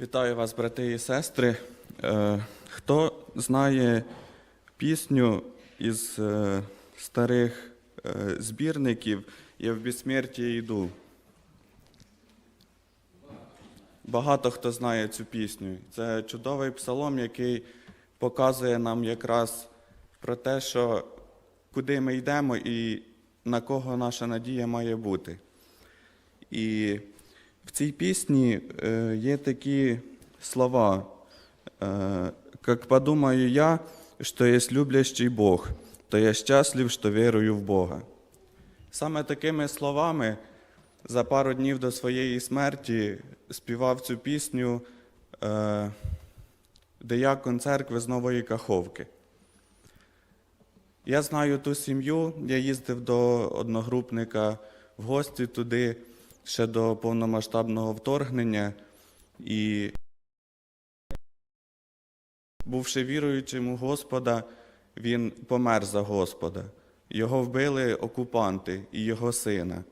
Вітаю вас, брати і сестри. Е, Хто знає пісню із е, старих е, збірників Я в безсмерті йду? Багато хто знає цю пісню. Це чудовий псалом, який показує нам якраз про те, що куди ми йдемо і на кого наша надія має бути. І в цій пісні е, є такі слова, е, «Как подумаю я, что есть любящий Бог, то я щаслив, що вірую в Бога. Саме такими словами за пару днів до своєї смерті співав цю пісню е, диякон церкви з Нової Каховки. Я знаю ту сім'ю, я їздив до одногрупника в гості туди ще до повномасштабного вторгнення. І, бувши віруючим у Господа, він помер за Господа. Його вбили окупанти і його сина.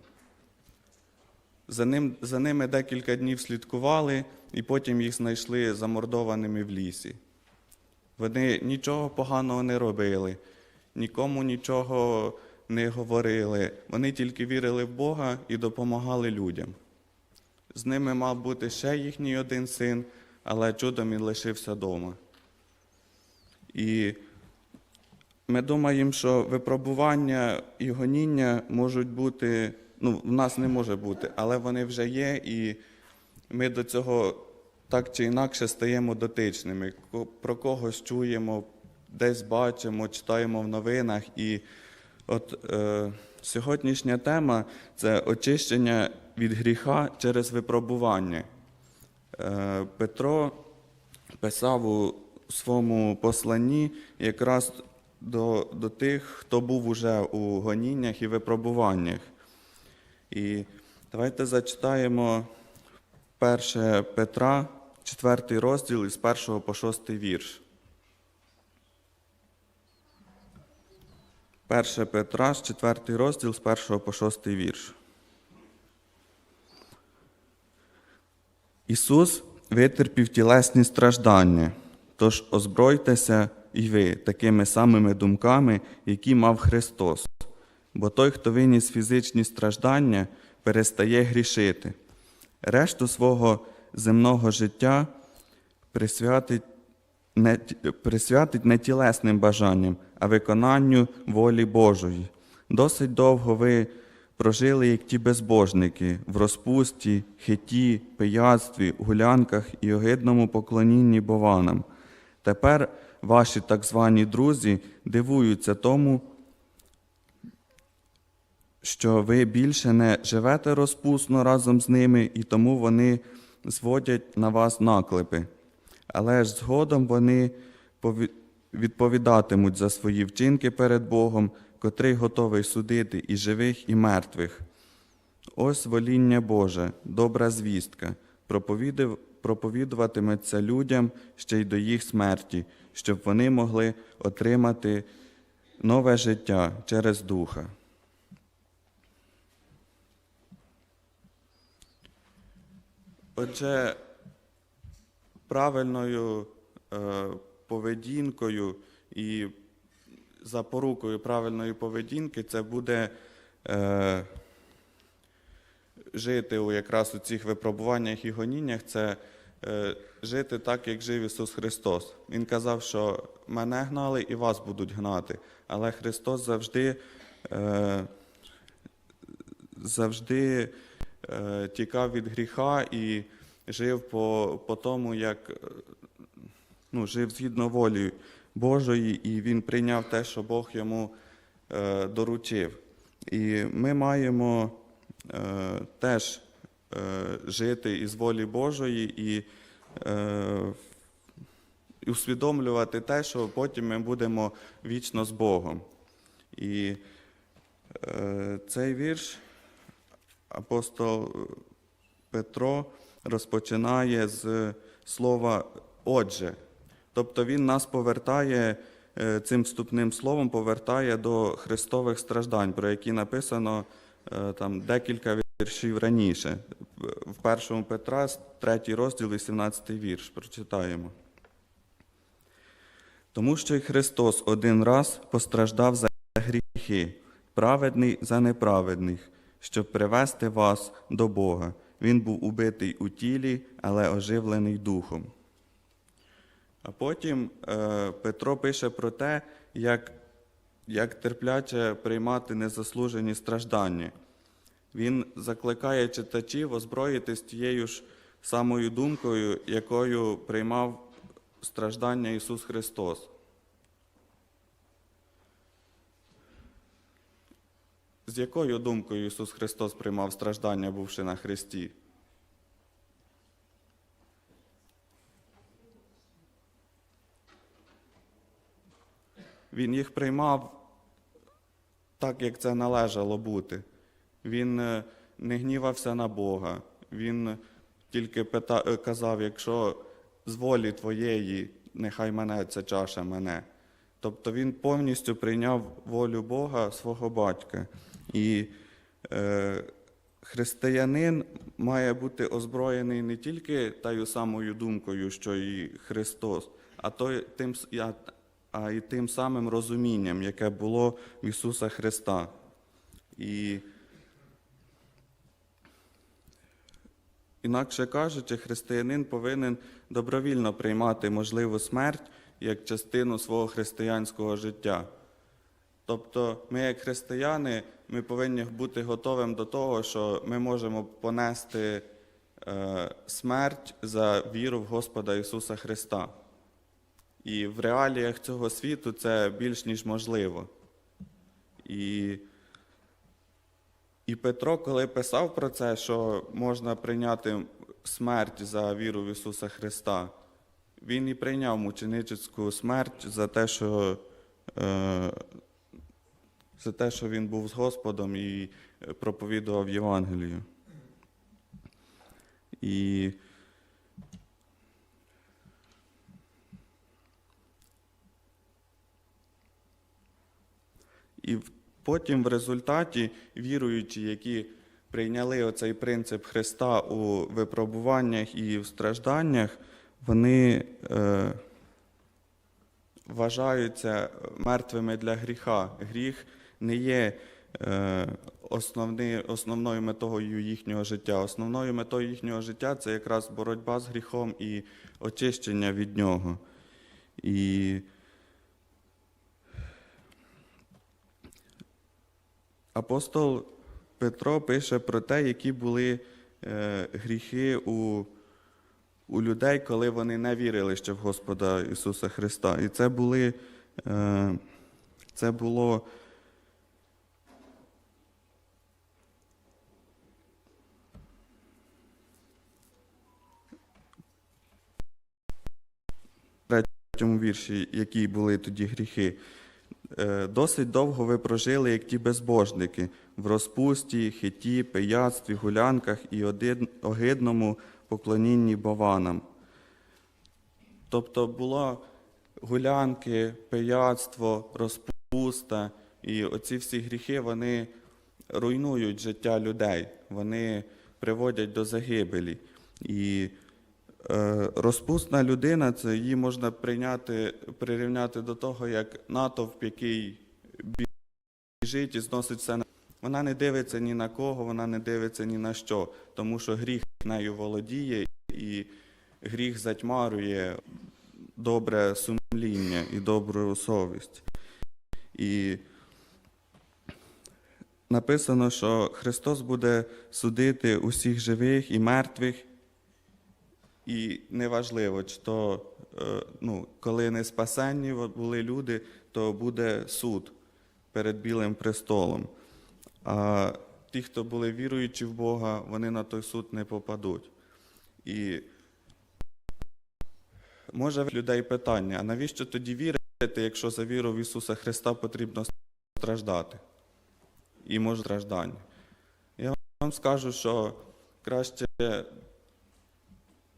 За, ним, за ними декілька днів слідкували, і потім їх знайшли замордованими в лісі. Вони нічого поганого не робили, нікому нічого не говорили. Вони тільки вірили в Бога і допомагали людям. З ними мав бути ще їхній один син, але чудом він лишився вдома. І ми думаємо, що випробування і гоніння можуть бути, ну, в нас не може бути, але вони вже є, і ми до цього так чи інакше стаємо дотичними. Про когось чуємо, десь бачимо, читаємо в новинах. І от е, сьогоднішня тема це очищення від гріха через випробування. Е, Петро писав у своєму посланні якраз до, до тих, хто був уже у гоніннях і випробуваннях. І давайте зачитаємо 1 Петра, 4 розділ із 1 по 6 вірш. 1 Петра, 4 розділ з 1 по 6 вірш. Ісус витерпів тілесні страждання, тож озбройтеся і ви такими самими думками, які мав Христос. Бо той, хто виніс фізичні страждання, перестає грішити. Решту свого земного життя присвятить не, присвятить не тілесним бажанням, а виконанню волі Божої. Досить довго ви прожили, як ті безбожники, в розпусті, хиті, пияцтві, гулянках і огидному поклонінні бованам. Тепер ваші так звані друзі дивуються тому, що ви більше не живете розпусно разом з ними, і тому вони зводять на вас наклепи. Але ж згодом вони відповідатимуть за свої вчинки перед Богом, котрий готовий судити і живих, і мертвих. Ось воління Боже, добра звістка, проповідуватиметься людям ще й до їх смерті, щоб вони могли отримати нове життя через Духа. Отже, правильною е, поведінкою і запорукою правильної поведінки це буде е, жити у якраз у цих випробуваннях і гоніннях, це е, жити так, як жив Ісус Христос. Він казав, що мене гнали і вас будуть гнати. Але Христос завжди, завжди тікав від гріха і жив по, по тому, як е, ну, жив згідно волі Божої, і він прийняв те, що Бог йому е, доручив. І ми маємо е, теж е, жити із волі Божої і е, усвідомлювати те, що потім ми будемо вічно з Богом. І е, цей вірш апостол Петро розпочинає з слова Отже. Тобто він нас повертає е, цим вступним словом, повертає до Христових страждань, про які написано е, там декілька віршів раніше. В першому Петра, 3 розділ, 18 вірш. Прочитаємо. Тому що й Христос один раз постраждав за гріхи, праведний за неправедних, щоб привести вас до Бога. Він був убитий у тілі, але оживлений духом. А потім е, Петро пише про те, як, як терпляче приймати незаслужені страждання. Він закликає читачів озброїтись тією ж самою думкою, якою приймав страждання Ісус Христос. З якою думкою Ісус Христос приймав страждання, бувши на Христі? Він їх приймав так, як це належало бути. Він е, не гнівався на Бога. Він тільки пита... е, казав, якщо з волі твоєї, нехай мене ця чаша мене. Тобто він повністю прийняв волю Бога свого батька. І е, християнин має бути озброєний не тільки тою самою думкою, що і Христос, а, той, тим, а, а й тим самим розумінням, яке було в Ісуса Христа. І Інакше кажучи, християнин повинен добровільно приймати можливу смерть як частину свого християнського життя. Тобто, ми, як християни, ми повинні бути готовим до того, що ми можемо понести е, смерть за віру в Господа Ісуса Христа. І в реаліях цього світу це більш ніж можливо. І і Петро, коли писав про це, що можна прийняти смерть за віру в Ісуса Христа, він і прийняв мученичницьку смерть за те, що, е, за те, що він був з Господом і проповідував Євангелію. І І потім в результаті віруючі, які прийняли оцей принцип Христа у випробуваннях і в стражданнях, вони е, вважаються мертвими для гріха. Гріх не є е, основною метою їхнього життя. Основною метою їхнього життя це якраз боротьба з гріхом і очищення від нього. І Апостол Петро пише про те, які були е, гріхи у, у людей, коли вони не вірили ще в Господа Ісуса Христа. І це були, е, це було в третьому вірші, які були тоді гріхи. Е, Досить довго ви прожили, як ті безбожники, в розпусті, хиті, пияцтві, гулянках і огидному поклонінні бованам. Тобто було гулянки, пияцтво, розпуста, і оці всі гріхи вони руйнують життя людей, вони приводять до загибелі. І Розпусна людина, це її можна прийняти, прирівняти до того, як натовп, який біжить і зносить все на. Вона не дивиться ні на кого, вона не дивиться ні на що, тому що гріх нею володіє, і гріх затьмарює добре сумління і добру совість. І написано, що Христос буде судити усіх живих і мертвих. І неважливо, чи то, е, ну, коли не спасенні були люди, то буде суд перед Білим престолом. А ті, хто були віруючі в Бога, вони на той суд не попадуть. І може в людей питання: а навіщо тоді вірити, якщо за віру в Ісуса Христа потрібно страждати? І може страждання. Я вам скажу, що краще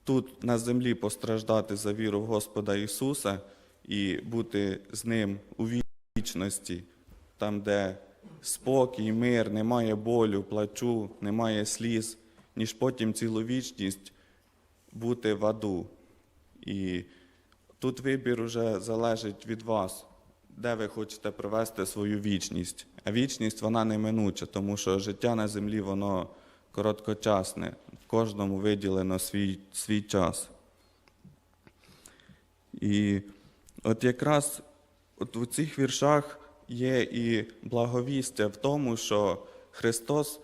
тут на землі постраждати за віру в Господа Ісуса і бути з Ним у вічності, там, де спокій, мир, немає болю, плачу, немає сліз, ніж потім цілу вічність бути в аду. І тут вибір уже залежить від вас, де ви хочете провести свою вічність. А вічність вона неминуча, тому що життя на землі воно короткочасне, кожному виділено свій, свій час. І от якраз от у цих віршах є і благовістя в тому, що Христос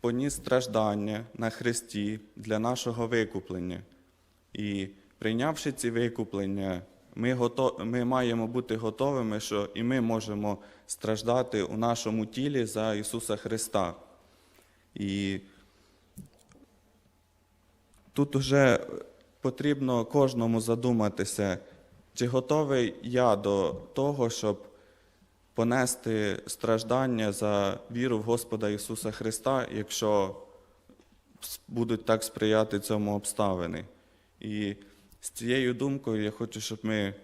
поніс страждання на Христі для нашого викуплення. І прийнявши ці викуплення, ми, гото... ми маємо бути готовими, що і ми можемо страждати у нашому тілі за Ісуса Христа. І тут уже потрібно кожному задуматися, чи готовий я до того, щоб понести страждання за віру в Господа Ісуса Христа, якщо будуть так сприяти цьому обставини. І з цією думкою я хочу, щоб ми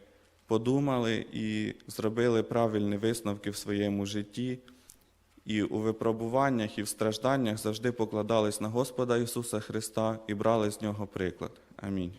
подумали і зробили правильні висновки в своєму житті. І у випробуваннях і в стражданнях завжди покладались на Господа Ісуса Христа і брали з нього приклад. Амінь.